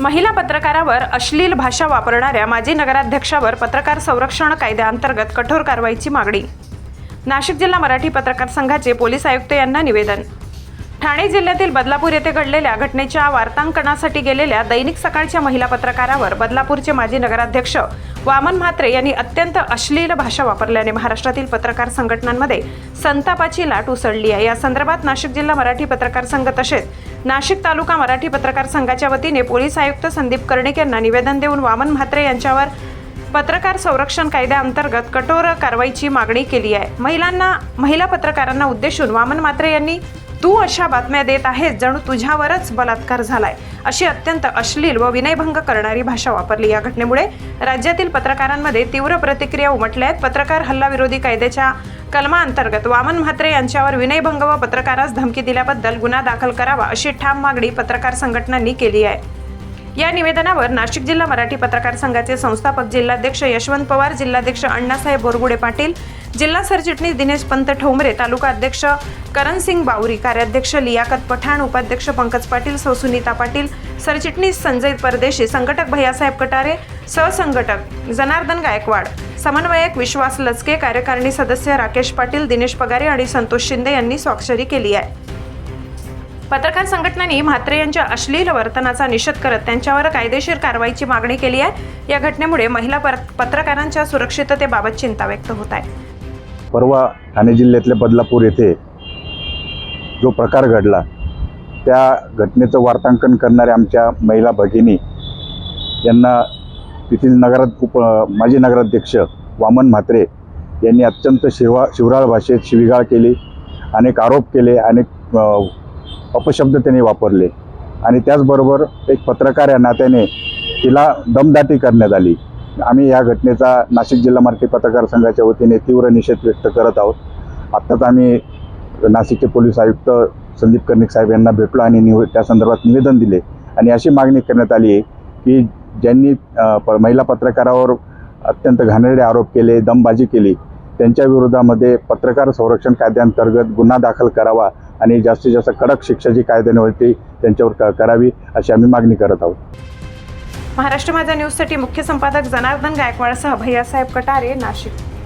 महिला पत्रकारावर अश्लील भाषा वापरणाऱ्या माजी नगराध्यक्षावर पत्रकार संरक्षण कायद्याअंतर्गत कठोर कारवाईची मागणी. नाशिक जिल्हा मराठी पत्रकार संघाचे पोलीस आयुक्त यांना निवेदन. ठाणे जिल्ह्यातील बदलापूर येथे घडलेल्या घटनेच्या वार्तांकनासाठी गेलेल्या दैनिक सकाळच्या महिला पत्रकारावर बदलापूरचे माजी नगराध्यक्ष वामन म्हात्रे यांनी अत्यंत अश्लील भाषा वापरल्याने महाराष्ट्रातील पत्रकार संघटनांमध्ये संतापाची लाट उसळली आहे. या संदर्भात नाशिक जिल्हा मराठी पत्रकार संघ तसेच नाशिक तालुका मराठी पत्रकार संघाच्या वतीने पोलीस आयुक्त संदीप कर्णिक यांना निवेदन देऊन वामन म्हात्रे यांच्यावर पत्रकार संरक्षण कायद्याअंतर्गत कठोर कारवाईची मागणी केली आहे. महिलांना महिला पत्रकारांना उद्देशून वामन म्हात्रे यांनी तू अशा बातम्या देत आहेस जणू तुझ्यावरच बलात्कार झालाय. अशी अत्यंत अश्लील व विनयभंग करणारी भाषा वापरली या घटनेमुळे राज्यातील पत्रकारांमध्ये तीव्र प्रतिक्रिया उमटल्या आहेत पत्रकार हल्ला विरोधी कायद्याच्या कलमाअंतर्गत वामन म्हात्रे यांच्यावर विनयभंग व पत्रकारास धमकी दिल्याबद्दल गुन्हा दाखल करावा अशी ठाम मागणी पत्रकार संघटनांनी केली आहे. या निवेदनावर नाशिक जिल्हा मराठी पत्रकार संघाचे संस्थापक जिल्हाध्यक्ष यशवंत पवार जिल्हाध्यक्ष अण्णासाहेब बोरगुडे पाटील जिल्हा सरचिटणीस दिनेश पंत ठोंबरे तालुका अध्यक्ष करणसिंग बावरी कार्याध्यक्ष लियाकत पठाण उपाध्यक्ष पंकज पाटील सौ सुनीता पाटील सरचिटणीस संजय परदेशी संघटक भैयासाहेब कटारे सहसंघटक जनार्दन गायकवाड समन्वयक विश्वास लचके कार्यकारिणी सदस्य राकेश पाटील दिनेश पगारे आणि संतोष शिंदे यांनी स्वाक्षरी केली आहे. पत्रकार संघटनांनी म्हात्रे यांच्या अश्लील वर्तनाचा निषेध करत त्यांच्यावर कायदेशीर कारवाईची मागणी केली आहे. या घटनेमुळे महिला पर- पत्रकारांच्या सुरक्षिततेबाबत चिंता व्यक्त होत आहे. परवा ठाणे जिल्ह्यातल्या बदलापूर येथे जो प्रकार घडला त्या घटनेचं वार्तांकन करणाऱ्या आमच्या महिला भगिनी यांना तेथील नगरात उप माजी नगराध्यक्ष वामन म्हात्रे यांनी अत्यंत शिवा शिवराळ भाषेत शिवीगाळ केली अनेक आरोप केले अनेक अपशब्द त्याने वापरले. आणि त्याचबरोबर एक पत्रकार या नात्याने तिला दमदाटी करण्यात आली. आम्ही या घटनेचा नाशिक जिल्हा मराठी पत्रकार संघाच्या वतीने तीव्र निषेध व्यक्त करत आहोत. आत्ताच आम्ही नाशिकचे पोलीस आयुक्त संदीप कर्णिक साहेब यांना भेटलो आणि निव त्या संदर्भात निवेदन दिले. आणि अशी मागणी करण्यात आली आहे की ज्यांनी प महिला पत्रकारावर अत्यंत घाणेरडे आरोप केले दमबाजी केली त्यांच्या विरोधामध्ये पत्रकार संरक्षण कायद्याअंतर्गत गुन्हा दाखल करावा आणि जास्तीत जास्त कडक शिक्षा जी कायद्यावरती त्यांच्यावर क- करावी अशी आम्ही मागणी करत आहोत. महाराष्ट्र माझा न्यूजसाठी मुख्य संपादक जनार्दन गायकवाडसह भैयासाहेब कटारे नाशिक.